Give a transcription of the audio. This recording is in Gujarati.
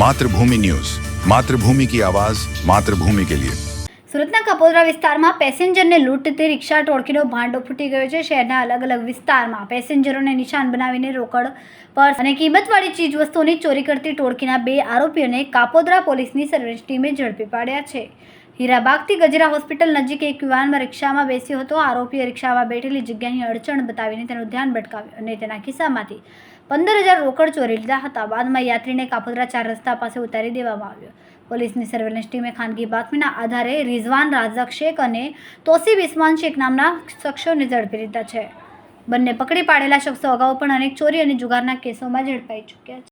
માતૃભૂમિ ન્યૂઝ. માતૃભૂમિ કી આવાજ, માતૃભૂમિ કે લિયે. સુરતના કપોદરા વિસ્તારમાં પેસેન્જરને લૂંટતી રિક્ષા ટોળકીનો ભાંડો ફૂટી ગયો છે. શહેરના અલગ અલગ વિસ્તારમાં પેસેન્જરોને નિશાન બનાવીને રોકડ પર્સ અને કિંમતવાળી ચીજવસ્તુઓની ચોરી કરતી ટોળકીના બે આરોપીઓને કાપોદરા પોલીસની સર્વેસ ટીમે ઝડપી પાડ્યા છે. હીરાબાગથી ગજરા હોસ્પિટલ નજીક એક યુવાનમાં રિક્ષામાં બેસ્યો હતો. આરોપીએ રિક્ષામાં બેઠેલી જગ્યાની અડચણ બતાવીને તેનું ધ્યાન ભટકાવ્યું અને તેના ખિસ્સામાંથી પંદર હજાર રોકડ ચોરી લીધા હતા. બાદમાં યાત્રીને કાપોદરા ચાર રસ્તા પાસે ઉતારી દેવામાં આવ્યો. પોલીસની સર્વેલન્સ ટીમે ખાનગી બાતમીના આધારે રિઝવાન રાઝક શેખ અને તોસીબ ઇસ્માન શેખ નામના શખ્સોને ઝડપી લીધા છે. બંને પકડી પાડેલા શખ્સો અગાઉ પણ અનેક ચોરી અને જુગારના કેસોમાં ઝડપાઈ ચૂક્યા છે.